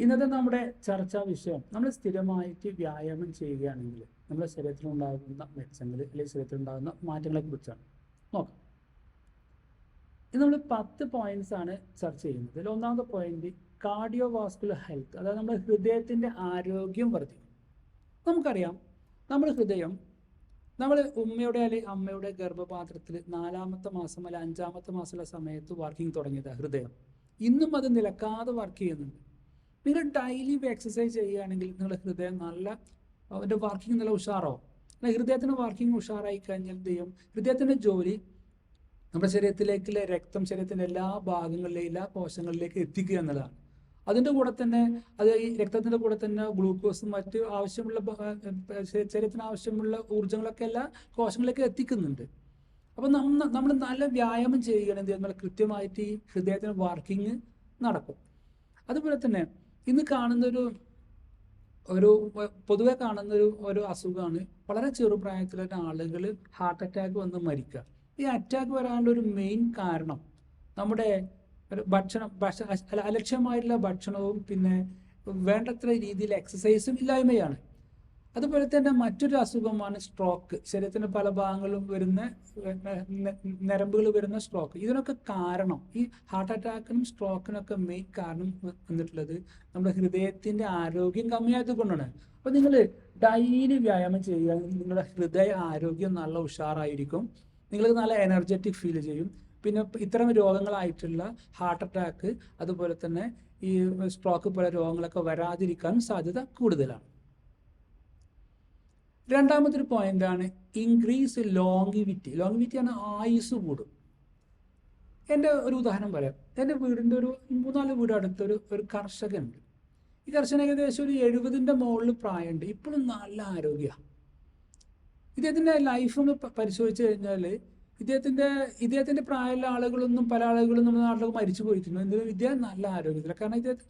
ഇന്നത്തെ നമ്മുടെ ചർച്ചാ വിഷയം നമ്മൾ സ്ഥിരമായിട്ട് വ്യായാമം ചെയ്യുകയാണെങ്കിൽ നമ്മുടെ ശരീരത്തിലുണ്ടാകുന്ന മെച്ചങ്ങൾ അല്ലെങ്കിൽ ശരീരത്തിലുണ്ടാകുന്ന മാറ്റങ്ങളെ കുറിച്ചാണ്. നോക്കാം. ഇത് നമ്മൾ പത്ത് പോയിന്റ്സ് ആണ് ചർച്ച ചെയ്യുന്നത്. അതിൽ ഒന്നാമത്തെ പോയിന്റ് കാർഡിയോ വാസ്കുലർ ഹെൽത്ത് അതായത് നമ്മുടെ ഹൃദയത്തിന്റെ ആരോഗ്യം വർദ്ധിക്കും. നമുക്കറിയാം നമ്മുടെ ഹൃദയം നമ്മൾ ഉമ്മയുടെ അല്ലെങ്കിൽ അമ്മയുടെ ഗർഭപാത്രത്തിൽ നാലാമത്തെ മാസം അല്ലെങ്കിൽ അഞ്ചാമത്തെ മാസമുള്ള സമയത്ത് വർക്കിംഗ് തുടങ്ങിയതാണ് ഹൃദയം. ഇന്നും അത് നിലക്കാതെ വർക്ക് ചെയ്യുന്നുണ്ട്. നിങ്ങൾ ഡെയിലി എക്സസൈസ് ചെയ്യുകയാണെങ്കിൽ നിങ്ങളുടെ ഹൃദയം നല്ല അതിന്റെ വർക്കിംഗ് നല്ല ഉഷാറാവും. ഹൃദയത്തിന് വർക്കിംഗ് ഉഷാറായി കഴിഞ്ഞാൽ എന്ത് ചെയ്യും? ഹൃദയത്തിന്റെ ജോലി നമ്മുടെ ശരീരത്തിലേക്കുള്ള രക്തം ശരീരത്തിന്റെ എല്ലാ ഭാഗങ്ങളിലേക്കും എല്ലാ കോശങ്ങളിലേക്ക് എത്തിക്കുക എന്നുള്ളതാണ്. അതിന്റെ കൂടെ തന്നെ അത് ഈ രക്തത്തിന്റെ കൂടെ തന്നെ ഗ്ലൂക്കോസും മറ്റ് ആവശ്യമുള്ള ശരീരത്തിന് ആവശ്യമുള്ള ഊർജങ്ങളൊക്കെ എല്ലാ കോശങ്ങളിലേക്ക് എത്തിക്കുന്നുണ്ട്. അപ്പം നമ്മൾ നമ്മൾ നല്ല വ്യായാമം ചെയ്യുകയാണെങ്കിൽ നമ്മൾ കൃത്യമായിട്ട് ഈ ഹൃദയത്തിന് വർക്കിംഗ് നടക്കും. അതുപോലെ തന്നെ ഇന്ന് കാണുന്നൊരു ഒരു പൊതുവെ കാണുന്ന ഒരു ഒരു അസുഖമാണ്. വളരെ ചെറുപ്രായത്തിലുള്ള ആളുകൾ ഹാർട്ട് അറ്റാക്ക് വന്ന് മരിക്കുക. ഈ അറ്റാക്ക് വരാനുള്ള ഒരു മെയിൻ കാരണം നമ്മുടെ ഒരു ഭക്ഷണം ഭക്ഷ അലക്ഷ്യമായിട്ടുള്ള ഭക്ഷണവും പിന്നെ വേണ്ടത്ര രീതിയിൽ എക്സസൈസും ഇല്ലായ്മയാണ്. അതുപോലെ തന്നെ മറ്റൊരു അസുഖമാണ് സ്ട്രോക്ക് ശരീരത്തിന്റെ പല ഭാഗങ്ങളിലും വരുന്ന നരമ്പുകൾ വരുന്ന സ്ട്രോക്ക് ഇതിനൊക്കെ കാരണം ഈ ഹാർട്ട് അറ്റാക്കിനും സ്ട്രോക്കിനൊക്കെ മെയിൻ കാരണം വന്നിട്ടുള്ളത് നമ്മുടെ ഹൃദയത്തിന്റെ ആരോഗ്യം കമ്മിയായത് കൊണ്ടാണ് അപ്പൊ നിങ്ങൾ ഡെയിലി വ്യായാമം ചെയ്യുകയാണെങ്കിൽ നിങ്ങളുടെ ഹൃദയ ആരോഗ്യം നല്ല ഉഷാറായിരിക്കും. നിങ്ങൾക്ക് നല്ല എനർജറ്റിക് ഫീൽ ചെയ്യും. പിന്നെ ഇത്തരം രോഗങ്ങളായിട്ടുള്ള ഹാർട്ട് അറ്റാക്ക് അതുപോലെ തന്നെ ഈ സ്ട്രോക്ക് പോലെ രോഗങ്ങളൊക്കെ വരാതിരിക്കാനും സാധ്യത കൂടുതലാണ്. രണ്ടാമത്തെ പോയിന്റാണ് ഇൻക്രീസ് ലോങ്ങിവിറ്റി ലോങ്ങിവിറ്റി ആണ് ആയുസ് കൂടും. എന്റെ ഒരു ഉദാഹരണം പറയാം. എന്റെ വീടിന്റെ ഒരു മൂന്നാൽ വീട് അടുത്തൊരു ഒരു കർഷകനുണ്ട്. ഈ കർഷകൻ ഏകദേശം ഒരു എഴുപതിന്റെ മുകളിൽ പ്രായമുണ്ട്. ഇപ്പോഴും നല്ല ആരോഗ്യമാണ് ഇദ്ദേഹത്തിന്റെ ലൈഫ് ഒന്ന് പരിശോധിച്ച് കഴിഞ്ഞാൽ ഇദ്ദേഹത്തിന്റെ ഇദ്ദേഹത്തിന്റെ പ്രായമുള്ള ആളുകളൊന്നും പല ആളുകളും നമ്മുടെ നാട്ടിലൊക്കെ മരിച്ചു പോയിട്ടുണ്ട്. എന്തിനും ഇദ്ദേഹം നല്ല ആരോഗ്യത്തിലാണ്. കാരണം ഇദ്ദേഹത്തെ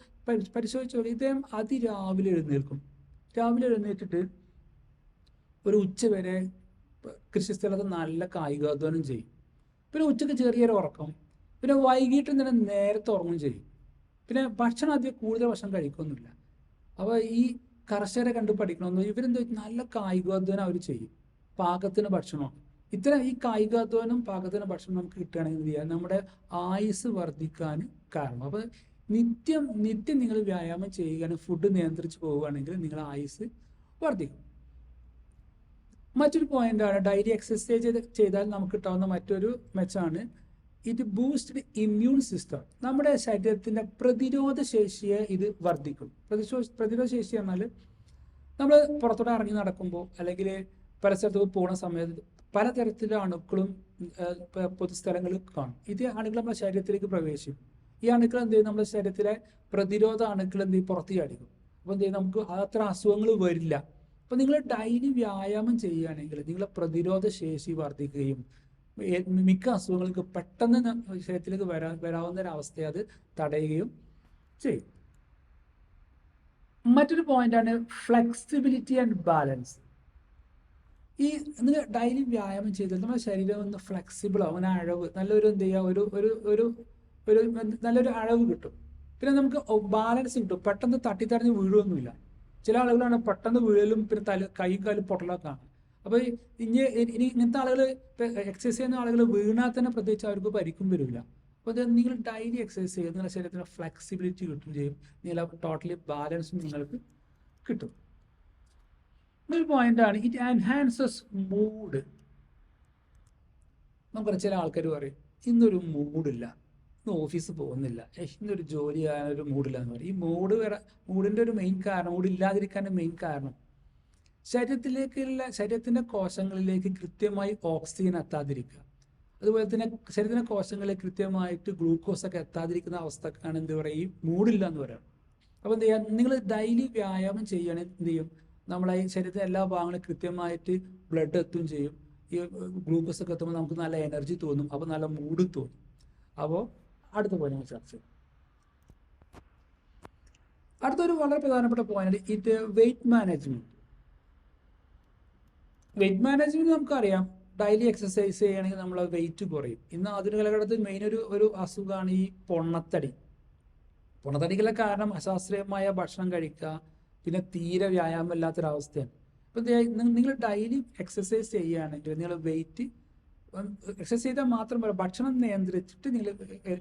പരിശോധിച്ചു ഇദ്ദേഹം അതിരാവിലെ എഴുന്നേൽക്കും. രാവിലെ എഴുന്നേറ്റിട്ട് ഒരു ഉച്ച വരെ കൃഷിസ്ഥലത്ത് നല്ല കായികാധ്വാനം ചെയ്യും. പിന്നെ ഉച്ചയ്ക്ക് ചെറിയൊരു ഉറക്കം. പിന്നെ വൈകിട്ട് തന്നെ നേരത്തെ ഉറങ്ങും ചെയ്യും. പിന്നെ ഭക്ഷണം അധികം കൂടുതൽ ഭക്ഷണം കഴിക്കൊന്നുമില്ല. അപ്പോൾ ഈ കർഷകരെ കണ്ട് പഠിക്കണമെന്ന് ഇവരെന്താ നല്ല കായികാധ്വാനം അവർ ചെയ്യും. പാകത്തിന് ഭക്ഷണം. ഇത്തരം ഈ കായികാധ്വാനം പാകത്തിന് ഭക്ഷണം നമുക്ക് കിട്ടുകയാണെങ്കിൽ എന്ത് ചെയ്യാം? നമ്മുടെ ആയുസ് വർദ്ധിക്കാൻ കാരണം. അപ്പോൾ നിത്യം നിത്യം നിങ്ങൾ വ്യായാമം ചെയ്യുകയാണ് ഫുഡ് നിയന്ത്രിച്ച് പോവുകയാണെങ്കിൽ നിങ്ങളുടെ ആയുസ് വർദ്ധിക്കും. മറ്റൊരു പോയിന്റാണ് ഡയറി എക്സസൈസ് ചെയ്താൽ നമുക്ക് കിട്ടാവുന്ന മറ്റൊരു മെച്ചാണ് ഇത് ബൂസ്റ്റ് ഇമ്മ്യൂൺ സിസ്റ്റം നമ്മുടെ ശരീരത്തിന്റെ പ്രതിരോധ ശേഷിയെ ഇത് വർദ്ധിക്കും. പ്രതിശോ പ്രതിരോധ ശേഷി എന്നാൽ നമ്മൾ പുറത്തോടെ ഇറങ്ങി നടക്കുമ്പോൾ അല്ലെങ്കിൽ പല സ്ഥലത്ത് പോകുന്ന സമയത്ത് പലതരത്തിലുള്ള അണുക്കളും പൊതുസ്ഥലങ്ങളിൽ കാണും. ഇത് അണുക്കൾ നമ്മുടെ ശരീരത്തിലേക്ക് പ്രവേശിക്കും. ഈ അണുക്കൾ എന്ത് ചെയ്യും? നമ്മുടെ ശരീരത്തിലെ പ്രതിരോധ അണുക്കൾ എന്ത് ചെയ്യും? പുറത്തേക്ക് ചാടിക്കും അപ്പോൾ എന്ത് ചെയ്യും? നമുക്ക് അത്ര അസുഖങ്ങൾ വരില്ല. അപ്പോൾ നിങ്ങൾ ഡെയിലി വ്യായാമം ചെയ്യുകയാണെങ്കിൽ നിങ്ങളെ പ്രതിരോധ ശേഷി വർദ്ധിക്കുകയും മിക്ക അസുഖങ്ങൾക്ക് പെട്ടെന്ന് ശരീരത്തിലേക്ക് വരാ വരാവുന്ന ഒരു അത് തടയുകയും ചെയ്യും. മറ്റൊരു പോയിന്റാണ് ഫ്ലെക്സിബിലിറ്റി ആൻഡ് ബാലൻസ് ഈ നിങ്ങൾ ഡെയിലി വ്യായാമം ചെയ്താൽ നമ്മുടെ ശരീരം ഒന്ന് ഫ്ലെക്സിബിൾ ആവും അങ്ങനെ അഴവ് നല്ലൊരു എന്ത് ചെയ്യുക ഒരു ഒരു ഒരു ഒരു നല്ലൊരു അഴവ് കിട്ടും. പിന്നെ നമുക്ക് ബാലൻസ് കിട്ടും. പെട്ടെന്ന് തട്ടിത്തടഞ്ഞ് വീഴുമൊന്നുമില്ല ചില ആളുകളാണ് പെട്ടെന്ന് വീഴലും പിന്നെ തല കൈ കാലും പൊട്ടലൊക്കെ അപ്പൊ ഇനി ഇനി ഇങ്ങനത്തെ ആളുകൾ എക്സസൈസ് ചെയ്യുന്ന ആളുകൾ വീണാൽ തന്നെ പ്രത്യേകിച്ച് അവർക്ക് പരിക്കും വരില്ല. അപ്പോൾ അത് നിങ്ങൾ ഡെയിലി എക്സസൈസ് ചെയ്യുക. നിങ്ങളുടെ ശരീരത്തിന് ഫ്ലെക്സിബിലിറ്റി കിട്ടും ചെയ്യും. നിങ്ങൾ ടോട്ടലി ബാലൻസും നിങ്ങൾക്ക് കിട്ടും. ഒരു പോയിന്റാണ് ഇറ്റ് എൻഹാൻസസ് മൂഡ് നമുക്കറിയാം ചില ആൾക്കാർ പറയും ഇന്നൊരു മൂഡില്ല ഓഫീസ് പോകുന്നില്ല. ഇന്നൊരു ജോലി ചെയ്യാനൊരു ഒരു എന്ന് പറയും. ഈ മൂഡ് വരാ മൂഡിന്റെ ഒരു മെയിൻ കാരണം മൂഡ് ഇല്ലാതിരിക്കാന്റെ മെയിൻ കാരണം. ശരീരത്തിലേക്കുള്ള ശരീരത്തിന്റെ കോശങ്ങളിലേക്ക് കൃത്യമായി ഓക്സിജൻ എത്താതിരിക്കുക. അതുപോലെ തന്നെ ശരീരത്തിന്റെ കോശങ്ങളിൽ കൃത്യമായിട്ട് ഗ്ലൂക്കോസ് ഒക്കെ എത്താതിരിക്കുന്ന അവസ്ഥക്കാണ് എന്ത് പറയുക? ഈ മൂഡില്ല എന്ന് പറയാം അപ്പോൾ എന്ത് ചെയ്യുക? നിങ്ങൾ ഡെയിലി വ്യായാമം ചെയ്യുകയാണെങ്കിൽ എന്ത് ചെയ്യും? നമ്മളെ ഈ ശരീരത്തിലെ എല്ലാ ഭാഗങ്ങളും കൃത്യമായിട്ട് ബ്ലഡ് എത്തുകയും ചെയ്യും. ഈ ഗ്ലൂക്കോസ് ഒക്കെ എത്തുമ്പോൾ നമുക്ക് നല്ല എനർജി തോന്നും. അപ്പോൾ നല്ല മൂഡ് തോന്നും. അപ്പോൾ അടുത്ത പോയിന്റ് നമ്മൾ ചർച്ച ചെയ്യാം. അടുത്തൊരു വളരെ പ്രധാനപ്പെട്ട പോയിന്റ് ഇത് വെയിറ്റ് മാനേജ്മെന്റ് വെയിറ്റ് മാനേജ്മെന്റ് നമുക്കറിയാം. ഡെയിലി എക്സസൈസ് ചെയ്യുകയാണെങ്കിൽ നമ്മൾ വെയിറ്റ് കുറയും. ഇന്ന് ആധുനിക കാലഘട്ടത്തിൽ മെയിൻ ഒരു ഒരു അസുഖമാണ് ഈ പൊണ്ണത്തടി. പൊണ്ണത്തടിക്കുള്ള കാരണം അശാസ്ത്രീയമായ ഭക്ഷണം കഴിക്കുക പിന്നെ തീരെ വ്യായാമം ഇല്ലാത്തൊരവസ്ഥയാണ് ഇപ്പം നിങ്ങൾ ഡെയിലി എക്സസൈസ് ചെയ്യുകയാണെങ്കിൽ നിങ്ങൾ വെയിറ്റ് എക്സസൈസ് ചെയ്താൽ മാത്രം പോരാ. ഭക്ഷണം നിയന്ത്രിച്ചിട്ട് നിങ്ങൾ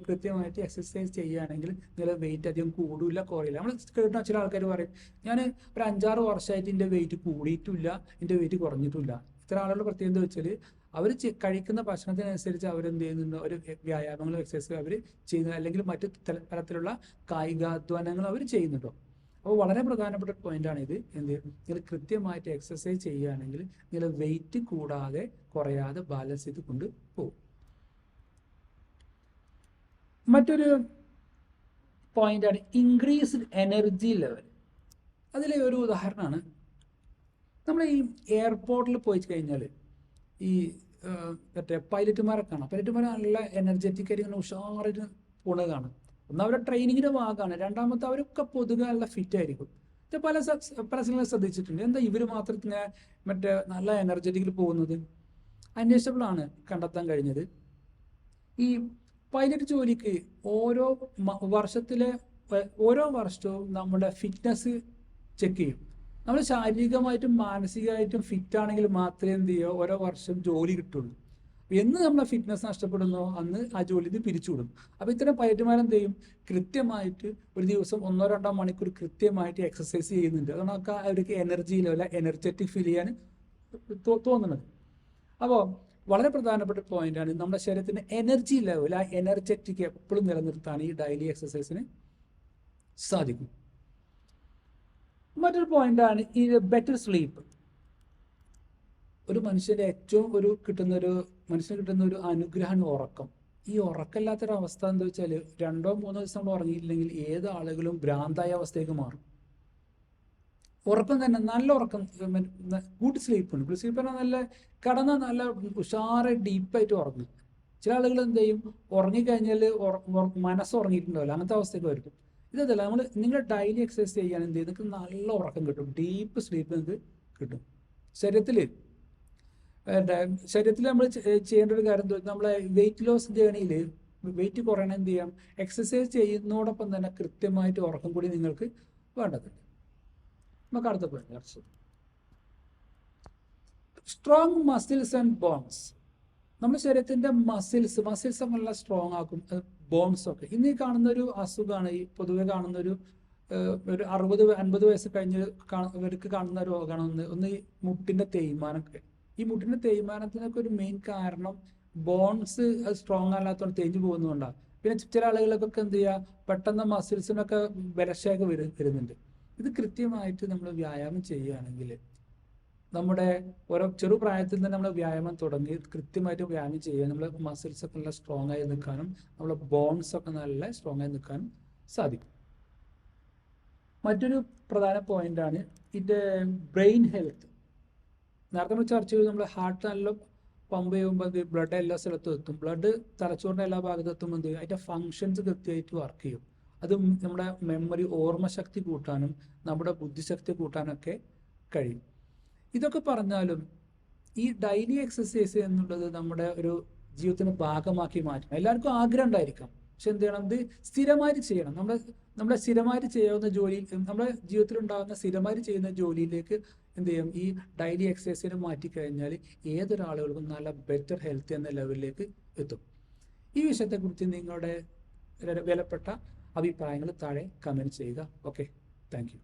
കൃത്യമായിട്ട് എക്സസൈസ് ചെയ്യുകയാണെങ്കിൽ നിങ്ങളുടെ വെയിറ്റ് അധികം കൂടില്ല കുറയില്ല നമ്മൾ കേട്ട ചില ആൾക്കാർ പറയും ഞാൻ ഒരു അഞ്ചാറ് വർഷമായിട്ട് എന്റെ വെയിറ്റ് കൂടിയിട്ടില്ല എന്റെ വെയിറ്റ് കുറഞ്ഞിട്ടില്ല. ഇത്ര ആളുകളുടെ പ്രത്യേകത വെച്ചാൽ അവർ കഴിക്കുന്ന ഭക്ഷണത്തിനനുസരിച്ച് അവരെന്ത് ചെയ്യുന്നുണ്ട്? ഒരു വ്യായാമങ്ങളും എക്സസൈസും അവർ ചെയ്യുന്നു അല്ലെങ്കിൽ മറ്റു തരത്തിലുള്ള കായികാധ്വാനങ്ങൾ അവർ ചെയ്യുന്നുണ്ടോ. അപ്പോൾ വളരെ പ്രധാനപ്പെട്ട ഒരു പോയിന്റാണ് ഇത് എന്ത്? നിങ്ങൾ കൃത്യമായിട്ട് എക്സസൈസ് ചെയ്യുകയാണെങ്കിൽ നിങ്ങൾ വെയിറ്റ് കൂടാതെ കുറയാതെ ബാലൻസ് ചെയ്ത് കൊണ്ട് പോകും. മറ്റൊരു പോയിന്റാണ് ഇൻക്രീസ്ഡ് എനർജി ലെവൽ അതിലെ ഒരു ഉദാഹരണമാണ്. നമ്മൾ ഈ എയർപോർട്ടിൽ പോയി കഴിഞ്ഞാൽ ഈ മറ്റേ പൈലറ്റുമാരെ കാണാം. പൈലറ്റുമാരെ നല്ല എനർജറ്റിക് ആയിട്ട് ഇങ്ങനെ ഉഷാറായിട്ട് പോണത് കാണാം. ഒന്ന് അവരുടെ ട്രെയിനിങ്ങിന്റെ ഭാഗമാണ്. രണ്ടാമത്തെ അവരൊക്കെ പൊതുവെ നല്ല ഫിറ്റ് ആയിരിക്കും. ഇത് പല സ്ഥലങ്ങളും ശ്രദ്ധിച്ചിട്ടുണ്ട്. എന്താ ഇവർ മാത്രം ഇങ്ങനെ മറ്റേ നല്ല എനർജറ്റിക്കിൽ പോകുന്നത്? അന്വേഷണബിളാണ് കണ്ടെത്താൻ കഴിഞ്ഞത്. ഈ പൈലറ്റ് ജോലിക്ക് ഓരോ വർഷത്തിലെ ഓരോ വർഷവും നമ്മുടെ ഫിറ്റ്നസ് ചെക്ക് ചെയ്യും. നമ്മൾ ശാരീരികമായിട്ടും മാനസികമായിട്ടും ഫിറ്റ് ആണെങ്കിൽ മാത്രമേ എന്ത് ചെയ്യുക? ഓരോ വർഷം ജോലി കിട്ടുള്ളൂ. എന്ന് നമ്മളെ ഫിറ്റ്നസ് നഷ്ടപ്പെടുന്നോ അന്ന് ആ ജോലി ഇത് പിരിച്ചുവിടും. അപ്പോൾ ഇത്തരം പൈലറ്റുമാരെന്ത് ചെയ്യും കൃത്യമായിട്ട് ഒരു ദിവസം ഒന്നോ രണ്ടോ മണിക്കൂർ കൃത്യമായിട്ട് എക്സസൈസ് ചെയ്യുന്നുണ്ട്. അതാണ് അവർക്ക് എനർജി ലെവൽ എനർജറ്റിക് ഫീൽ ചെയ്യാൻ തോന്നുന്നത്. അപ്പോൾ വളരെ പ്രധാനപ്പെട്ട പോയിന്റാണ് നമ്മുടെ ശരീരത്തിന് എനർജി ലെവൽ ആ എനർജറ്റിക് എപ്പോഴും നിലനിർത്താൻ ഈ ഡെയിലി എക്സസൈസിന് സാധിക്കും. മറ്റൊരു പോയിന്റാണ് ഈ ബെറ്റർ സ്ലീപ്പ് ഒരു മനുഷ്യന്റെ ഏറ്റവും ഒരു കിട്ടുന്ന ഒരു മനുഷ്യന് കിട്ടുന്ന ഒരു അനുഗ്രഹമാണ് ഉറക്കം. ഈ ഉറക്കമില്ലാത്തൊരവസ്ഥ എന്താ വെച്ചാൽ രണ്ടോ മൂന്നോ ദിവസം നമ്മൾ ഉറങ്ങിയില്ലെങ്കിൽ ഏത് ആളുകളും ഭ്രാന്തായ അവസ്ഥയ്ക്ക് മാറും. ഉറക്കം തന്നെ നല്ല ഉറക്കം ഗുഡ് സ്ലീപ്പ് ഉണ്ട്. ഗുഡ് സ്ലീപ്പ് പറഞ്ഞാൽ നല്ല കടന്ന നല്ല ഉഷാറ് ഡീപ്പായിട്ട് ഉറങ്ങും. ചില ആളുകൾ എന്ത് ചെയ്യും? ഉറങ്ങിക്കഴിഞ്ഞാൽ മനസ്സ് ഉറങ്ങിയിട്ടുണ്ടാവില്ല. അങ്ങനത്തെ അവസ്ഥയ്ക്ക് വരും. ഇതല്ല നമ്മൾ നിങ്ങൾ ഡെയിലി എക്സസൈസ് ചെയ്യാൻ എന്ത് ചെയ്യും നിങ്ങൾക്ക് നല്ല ഉറക്കം കിട്ടും. ഡീപ്പ് സ്ലീപ്പ് നിങ്ങൾക്ക് കിട്ടും. ശരീരത്തിൽ ശരീരത്തിൽ നമ്മൾ ചെയ്യേണ്ട ഒരു കാര്യം എന്താ നമ്മളെ വെയിറ്റ് ലോസ് ജേണിയിൽ വെയിറ്റ് കുറയണം എന്ത് ചെയ്യാം? എക്സസൈസ് ചെയ്യുന്നതോടൊപ്പം തന്നെ കൃത്യമായിട്ട് ഉറക്കം കൂടി നിങ്ങൾക്ക് വേണ്ടതുണ്ട്. നമുക്ക് അടുത്ത point strong muscles and bones നമ്മുടെ ശരീരത്തിന്റെ മസിൽസ് മസിൽസ് നല്ല സ്ട്രോങ് ആക്കും ബോൺസ് ഒക്കെ. ഇന്ന് ഈ കാണുന്ന ഒരു അസുഖമാണ് ഈ പൊതുവെ കാണുന്ന ഒരു ഒരു അറുപത് അൻപത് വയസ്സ് കഴിഞ്ഞ് ഇവർക്ക് കാണുന്ന രോഗമാണ് ഒന്ന് ഒന്ന് ഈ മുട്ടിന്റെ തേയ്മാനൊക്കെ ഈ മുട്ടിന്റെ തേയ്മാനത്തിനൊക്കെ ഒരു മെയിൻ കാരണം ബോൺസ് സ്ട്രോങ് അല്ലാത്തതുകൊണ്ട് തേഞ്ഞു പോകുന്നതുകൊണ്ടാണ് പിന്നെ ചില ആളുകൾക്കൊക്കെ എന്ത് ചെയ്യുക പെട്ടെന്ന് മസിൽസിനൊക്കെ ബലക്ഷയൊക്കെ വരു വരുന്നുണ്ട്. ഇത് കൃത്യമായിട്ട് നമ്മൾ വ്യായാമം ചെയ്യുകയാണെങ്കിൽ നമ്മുടെ ഓരോ ചെറു പ്രായത്തിൽ തന്നെ നമ്മൾ വ്യായാമം തുടങ്ങി കൃത്യമായിട്ട് വ്യായാമം ചെയ്യുക നമ്മുടെ മസിൽസ് ഒക്കെ നല്ല സ്ട്രോങ് ആയി നിൽക്കാനും നമ്മുടെ ബോൺസ് ഒക്കെ നല്ല സ്ട്രോങ് ആയി നിൽക്കാനും സാധിക്കും. മറ്റൊരു പ്രധാന പോയിന്റാണ് ഇതിന്റെ ബ്രെയിൻ ഹെൽത്ത് നേരത്തെ നമ്മൾ ചർച്ച ചെയ്തു നമ്മൾ ഹാർട്ട് നല്ല പമ്പ് ചെയ്യുമ്പോൾ എന്ത് ബ്ലഡ് എല്ലാ സ്ഥലത്തും എത്തും. ബ്ലഡ് തലച്ചോറിന്റെ എല്ലാ ഭാഗത്തും എത്തുമ്പോൾ എന്ത് അതിന്റെ ഫങ്ഷൻസ് കൃത്യമായിട്ട് വർക്ക് ചെയ്യും. അത് നമ്മുടെ മെമ്മറി ഓർമ്മശക്തി കൂട്ടാനും നമ്മുടെ ബുദ്ധിശക്തി കൂട്ടാനൊക്കെ കഴിയും. ഇതൊക്കെ പറഞ്ഞാലും ഈ ഡെയിലി എക്സസൈസ് എന്നുള്ളത് നമ്മുടെ ഒരു ജീവിതത്തിന് ഭാഗമാക്കി മാറ്റും. എല്ലാവർക്കും ആഗ്രഹം ഉണ്ടായിരിക്കാം. പക്ഷെ എന്ത് ചെയ്യണം? ഇത് സ്ഥിരമായിട്ട് ചെയ്യണം. നമ്മുടെ നമ്മുടെ സ്ഥിരമായിട്ട് ചെയ്യാവുന്ന ജോലി നമ്മുടെ ജീവിതത്തിൽ ഉണ്ടാകുന്ന സ്ഥിരമായിട്ട് ചെയ്യുന്ന ജോലിയിലേക്ക് എന്ത് ചെയ്യും? ഈ ഡെയിലി എക്സസൈസിനെ മാറ്റിക്കഴിഞ്ഞാൽ ഏതൊരാളുകൾക്കും നല്ല ബെറ്റർ ഹെൽത്ത് എന്ന ലെവലിലേക്ക് എത്തും. ഈ വിഷയത്തെക്കുറിച്ച് നിങ്ങളുടെ വിലപ്പെട്ട അഭിപ്രായങ്ങൾ താഴെ കമന്റ് ചെയ്യുക. Okay thank